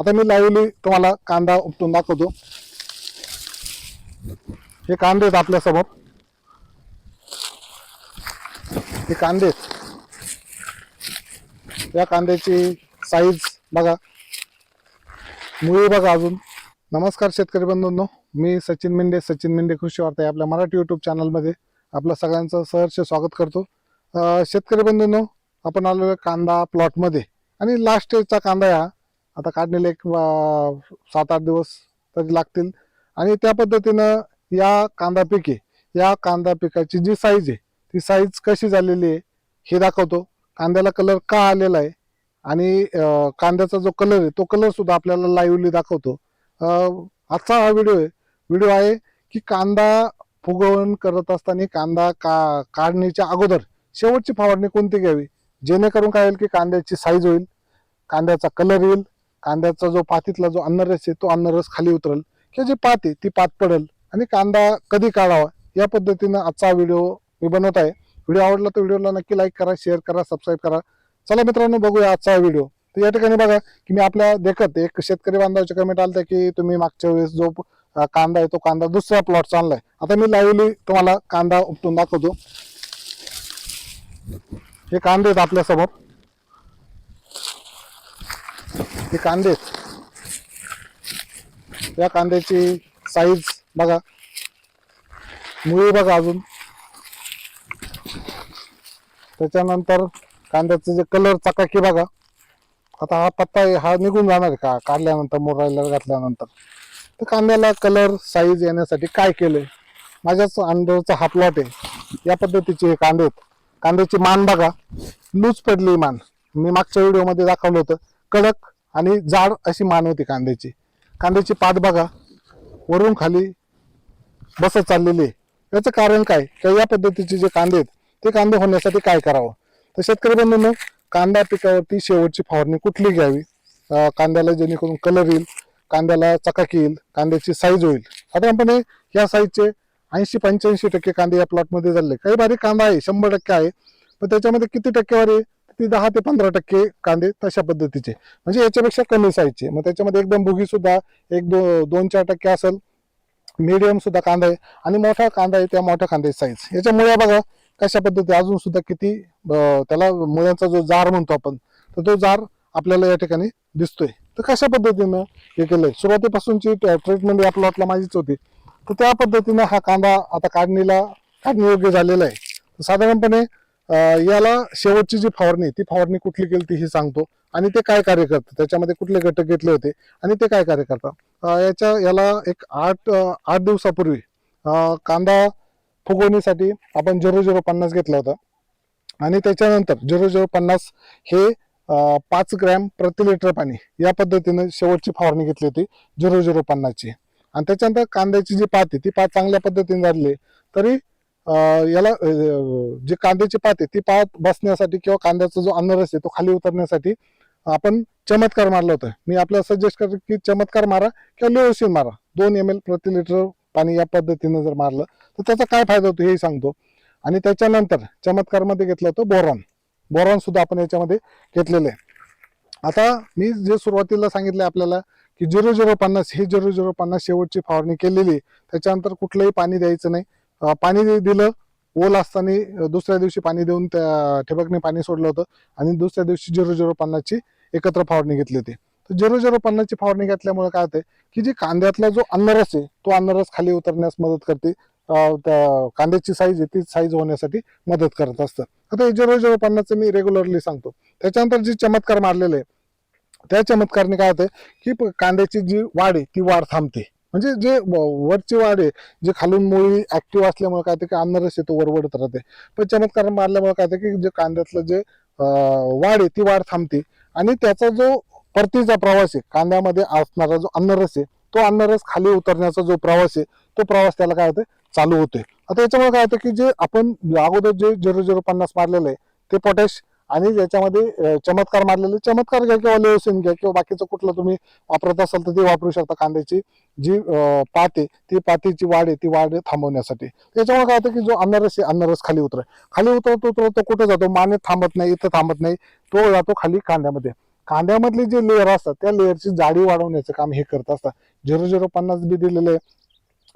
आता मी लाईव्हली तुम्हाला कांदा उपटून दाखवतो. हे कांदे आहेत आपल्यासमोर. हे कांदे या कांद्याची साईज बघा. मुळी बघा अजून. नमस्कार शेतकरी बंधूंनो. मी सचिन मेंढे सचिन मेंढे कृषी वार्ता आपल्या मराठी युट्यूब चॅनलमध्ये आपलं सगळ्यांचं सहर्ष स्वागत करतो. शेतकरी बंधूंनो आपण आलो कांदा प्लॉटमध्ये आणि लास्ट स्टेजचा कांदा या हा आता काढलेले एक सात आठ दिवस तरी लागतील. आणि त्या पद्धतीनं या कांदा पिके या कांदा पिकाची जी साईज आहे ती साईज कशी झालेली आहे हे दाखवतो. कांद्याला कलर का आलेला आहे आणि कांद्याचा जो कलर आहे तो कलर सुद्धा आपल्याला लाईव्हली दाखवतो. आजचा हा व्हिडिओ आहे. व्हिडिओ आहे की कांदा फुगवण करत असताना कांदा का काढणीच्या अगोदर शेवटची फवारणी कोणती घ्यावी? जेणेकरून काय होईल की कांद्याची साईज होईल कांद्याचा कलर येईल कांद्याचा जो पातीतला जो अन्नरस आहे तो अन्नरस खाली उतरेल. किंवा जी पात आहे ती पात पडेल. आणि कांदा कधी काढावा? या पद्धतीनं आजचा व्हिडिओ मी बनवत आहे. व्हिडिओ आवडला तर व्हिडिओला नक्की लाईक करा शेअर करा सबस्क्राईब करा. चला मित्रांनो बघूया आजचा व्हिडिओ. तर या ठिकाणी बघा की मी आपल्या देखत एक शेतकरी बांधवाचे कमेंट आलते की तुम्ही मागच्या वेळेस जो कांदा आहे तो कांदा दुसरा प्लॉट आणलाय. आता मी लाईव्हली तुम्हाला कांदा उपटून दाखवतो. हे कांदे आहेत आपल्यासमोर. हे कांदे. या कांद्याची साईज बघा. मुळी बघा अजून. त्याच्यानंतर कांद्याचे जे कलर चकाकी बघा. आता हा पत्ता आहे, हा निघून जाणार आहे का? काढल्यानंतर मोरायला घातल्यानंतर. तर कांद्याला कलर साईज येण्यासाठी काय केलंय? माझ्याच अंडरचा हा प्लॉट आहे. या पद्धतीचे हे कांदे आहेत. कांद्याची मान बघा. लूज पडली मान. मी मागच्या व्हिडिओमध्ये दाखवलं होतं. कडक आणि जाड अशी मान होती कांद्याची. कांद्याची पात बघा. वरून खाली बसत चाललेली आहे. याचं कारण काय? तर या पद्धतीचे जे कांदे आहेत ते कांदे होण्यासाठी काय करावं? तर शेतकरी बंधूंनो कांदा पिकावरती शेवटची फवारणी कुठली घ्यावी? कांद्याला जेणेकरून कलर येईल कांद्याला चकाकी येईल कांद्याची साईज होईल. साधारणपणे या साईजचे ऐंशी पंच्याऐंशी टक्के कांदे या प्लॉटमध्ये झाले. काही बारीक कांदा आहे शंभर टक्के आहे. पण त्याच्यामध्ये किती टक्केवारी ती दहा ते पंधरा टक्के कांदे तशा पद्धतीचे. म्हणजे याच्यापेक्षा कमी साईजचे मग त्याच्यामध्ये एकदम भुगी सुद्धा एक दो दोन चार टक्के असेल. मीडियम सुद्धा कांदा आहे. आणि मोठा कांदा आहे त्या मोठ्या कांद्याची साईज याच्यामुळे बघा कशा पद्धती अजून सुद्धा किती त्याला मुळ्यांचा जो जार म्हणतो आपण तर तो जार आपल्याला या ठिकाणी दिसतोय. तर कशा पद्धतीनं हे केलंय? सुरुवातीपासूनची ट्रीटमेंट या प्लॉटला माझीच होती. तर त्या पद्धतीनं हा कांदा आता काढणीला काढणी योग्य झालेला आहे. साधारणपणे याला शेवटची जी फवारणी आहे, ती फवारणी कुठली केली ती ही सांगतो. आणि ते काय कार्य करतं? त्याच्यामध्ये कुठले घटक घेतले होते? आणि ते काय कार्य करतात याच्या याला एक आठ आठ दिवसापूर्वी कांदा फुगवणीसाठी आपण झिरो झिरो पन्नास घेतला होता. आणि त्याच्यानंतर झिरो झिरो पन्नास हे पाच ग्रॅम प्रति लिटर पाणी या पद्धतीने शेवटची फवारणी घेतली होती झिरो झिरो पन्नासची. आणि त्याच्यानंतर कांद्याची जी पात आहे ती पात चांगल्या पद्धतीने झाली तरी याला जे जी कांद्याची पात आहे ती पात बसण्यासाठी किंवा कांद्याचा जो अन्नरस आहे तो खाली उतरण्यासाठी आपण चमत्कार मारला होता. मी आपल्याला सजेस्ट करतो की चमत्कार मारा किंवा लेओसिन मारा. दोन एम एल प्रति लिटर पाणी या पद्धतीनं जर मारलं तर त्याचा काय फायदा होतो हेही सांगतो. आणि त्याच्यानंतर चमत्कारमध्ये घेतलं होतं बोरॉन. बोरॉन सुद्धा आपण याच्यामध्ये घेतलेलं आहे. आता मी जे सुरुवातीला सांगितलं आपल्याला की झिरो झिरो पन्नास हे झिरो झिरो पन्नास शेवटची फवारणी केलेली आहे. त्याच्यानंतर कुठलंही पाणी द्यायचं नाही. पाणी दिलं. ओल असताना दुसऱ्या दिवशी पाणी देऊन त्या ठिबकने पाणी सोडलं होतं. आणि दुसऱ्या दिवशी झिरो झिरो पन्नासची एकत्र फवारणी घेतली होती. तर झिरो झिरो पन्नासची फवारणी घेतल्यामुळे काय होते की जी कांद्यातला जो अन्नरस आहे तो अन्नरस खाली उतरण्यास मदत करते. त्या कांद्याची साईज आहे ती साईज होण्यासाठी मदत करत असतं. आता हे झिरो झिरो पन्नासचं मी रेग्युलरली सांगतो. त्याच्यानंतर जे चमत्कार मारलेले आहे त्या चमत्कारने काय होतं की प- कांद्याची जी वाढ आहे ती वाढ थांबते. म्हणजे जे व- वरची वाढ आहे जे खालून मुळी ऍक्टिव्ह असल्यामुळे काय होतं की अन्नरस आहे तो वरवडत राहते. पण चमत्कार मारल्यामुळे काय होतं की जे कांद्यातलं जे वाढ आहे ती वाढ थांबते. आणि त्याचा जो परतीचा प्रवास आहे कांद्यामध्ये असणारा जो अन्नरस आहे तो अन्नरस खाली उतरण्याचा जो प्रवास आहे तो प्रवास त्याला काय होतं चालू होतोय. आता याच्यामुळे काय होतं की जे आपण अगोदर जे झिरो झिरो पन्नास मारलेलं आहे ते पोटॅश आणि ज्याच्यामध्ये चमत्कार मारलेले चमत्कार घ्या किंवा लेवसिन घ्या किंवा बाकीचं कुठलं तुम्ही वापरत असाल तर ते वापरू शकता कांद्याची जी पाते ती पातीची वाढ आहे ती वाढ थांबवण्यासाठी. त्याच्यामुळे काय होतं की जो अन्नरस आहे अन्नरस खाली उतर खाली उतरतो उतरतो कुठं जातो? माने थांबत नाही इथं थांबत नाही तो जातो खाली कांद्यामध्ये. कांद्यामधले जे लेअर असतात त्या लेअरची जाडी वाढवण्याचं काम हे करत असतात. झिरो झिरो पन्नास बी दिलेले आहे.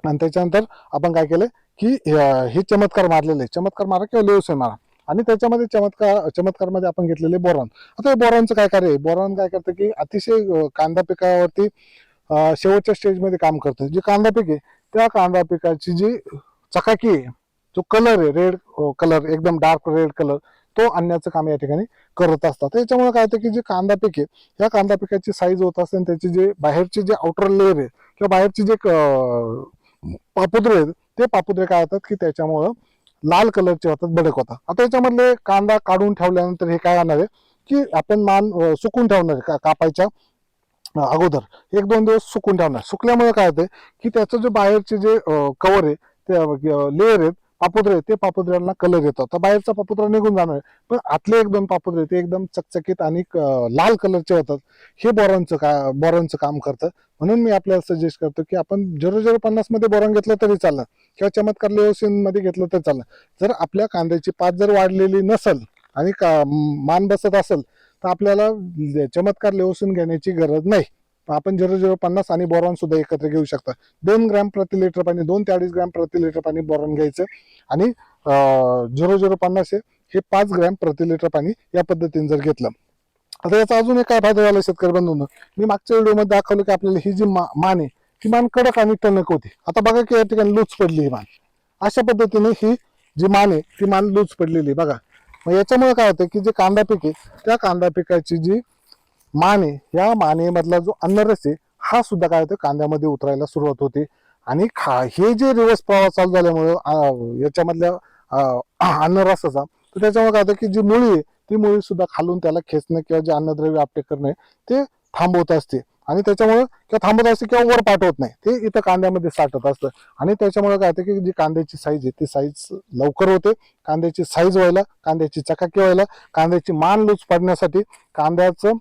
आणि त्याच्यानंतर आपण काय केलं की हे चमत्कार मारलेले चमत्कार मारा किंवा लेवसे मारा. आणि त्याच्यामध्ये चमत्कार चमत्कारमध्ये आपण घेतलेले बोरॉन. आता हे बोरॉनचं काय कार्य आहे? बोरॉन काय करतं की अतिशय कांदा पिकावरती शेवटच्या स्टेजमध्ये काम करतं. जे कांदा पीक आहे त्या कांदा पिकाची जी चकाकी आहे जो कलर आहे रेड कलर एकदम डार्क रेड कलर तो आणण्याचं काम या ठिकाणी करत असतात. त्याच्यामुळे काय होतं की जे कांदा पीक आहे या कांदा पिकाची साईज होत असते आणि त्याची जे बाहेरचे जे आउटर लेअर आहे किंवा बाहेरचे जे पापुद्रे आहेत ते पापुद्रे काय होतात की त्याच्यामुळं लाल कलरचे होतात बडक होता आता याच्यामधले कांदा काढून ठेवल्यानंतर हे काय आणणार आहे की आपण मान सुकून ठेवणार आहे का कापायच्या अगोदर. एक दोन दिवस सुकून ठेवणार. सुकल्यामुळे काय होते की त्याचं जे बाहेरचे जे कवर आहे ते लेअर आहेत पापुद्रे ते पापुद्र्यांना कलर येतो. तर बाहेरचा पापुद्रा निघून जाणार आहे. पण आतले एक दोन पापुद्रे ते एकदम चकचकीत आणि लाल कलरचे होतात. हे बोरांचं का बोरांचं काम करतं. म्हणून मी आपल्याला सजेस्ट करतो की आपण झिरो झिरो पन्नासमध्ये बोरॉन घेतलं तरी चाललं किंवा चमत्कार लेओसिनमध्ये घेतलं तरी चाललं जर आपल्या कांद्याची पात जर वाढलेली नसेल आणि का मान बसत असेल तर आपल्याला चमत्कार लेओसिन घेण्याची गरज नाही. आपण झिरो झिरो पन्नास आणि बोरॉन सुद्धा एकत्र घेऊ शकता. दोन ग्रॅम प्रति लिटर पाणी दोन ते अडीच ग्रॅम प्रति लिटर पाणी बोरॉन घ्यायचं. आणि झिरो झिरो पन्नास हे पाच ग्रॅम प्रति लिटर पाणी या पद्धतीने जर घेतलं. आता याचा अजून एक काय फायदा झाला शेतकरी बंधूंनो? मी मागच्या व्हिडिओमध्ये दाखवलं की आपल्याला ही जी मा- मान आहे ती मान कडक आणि टणक होती. आता बघा की या ठिकाणी लूज पडली ही मान. अशा पद्धतीने ही जी मान आहे ती मान लूज पडलेली आहे. बघा. मग याच्यामुळे काय होतं की जे कांदा पीक आहे त्या कांदा पिकाची जी माने या मानेमधला जो अन्नरस आहे हा सुद्धा काय होतं कांद्यामध्ये उतरायला सुरुवात होते. आणि खा हे जे रिवर्स प्रवाह चालू झाल्यामुळं याच्यामधल्या अन्नरसाचा तर त्याच्यामुळे काय होतं की जी मुळी आहे ती मुळी सुद्धा खालून त्याला खेचणं किंवा जे अन्नद्रव्य आपटे करणे ते थांबवत असते. आणि त्याच्यामुळे किंवा थांबत असते किंवा वर पाठवत नाही ते इथं कांद्यामध्ये साठत असतं. आणि त्याच्यामुळे काय होतं की जी कांद्याची साईज आहे ती साईज लवकर होते. कांद्याची साईज व्हायला कांद्याची चकाकी व्हायला कांद्याची मान लूज पडण्यासाठी कांद्याचं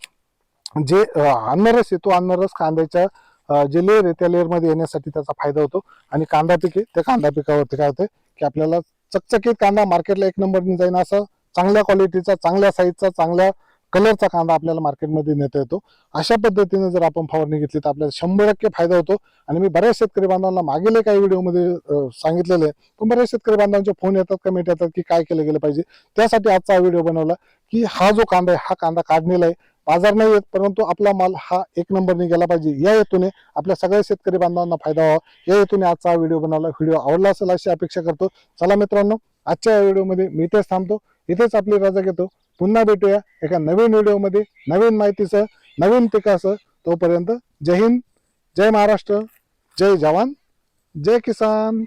जे अं, अन्नरस आहे तो अन्नरस कांद्याच्या जे लेअर आहे त्या लेअरमध्ये येण्यासाठी त्याचा फायदा होतो. आणि कांदा पिके त्या कांदा पिकावरती काय होतं की आपल्याला चकचकीत कांदा मार्केटला एक नंबरने जाईन असं चांगल्या क्वालिटीचा चांगल्या साईजचा चांगल्या कलरचा कांदा आपल्याला मार्केटमध्ये नेता येतो. अशा पद्धतीने जर आपण फवारणी घेतली तर आपल्याला शंभर टक्के फायदा होतो. आणि मी बऱ्याच शेतकरी बांधवांना मागील काही व्हिडिओमध्ये सांगितलेले सांगितलेलं आहे पण बऱ्याच शेतकरी बांधवांचे फोन येतात कमेंट येतात की काय केलं गेलं पाहिजे? त्यासाठी आजचा व्हिडिओ बनवला की हा जो कांदा आहे हा कांदा काढलेला आहे. बाजार नाही येत परंतु आपला माल हा एक नंबरने गेला पाहिजे. या हेतूने आपल्या सगळ्या शेतकरी बांधवांना फायदा व्हावा. या हेतूने आजचा हा व्हिडिओ बनवला व्हिडिओ आवडला असेल अशी अपेक्षा करतो. चला मित्रांनो आजच्या व्हिडिओमध्ये मी इथेच थांबतो. इथेच आपली रजा घेतो. पुन्हा भेटूया एका नवीन व्हिडिओमध्ये नवीन माहितीसह नवीन पिकासह. तोपर्यंत जय हिंद जय महाराष्ट्र जय जवान जय किसान.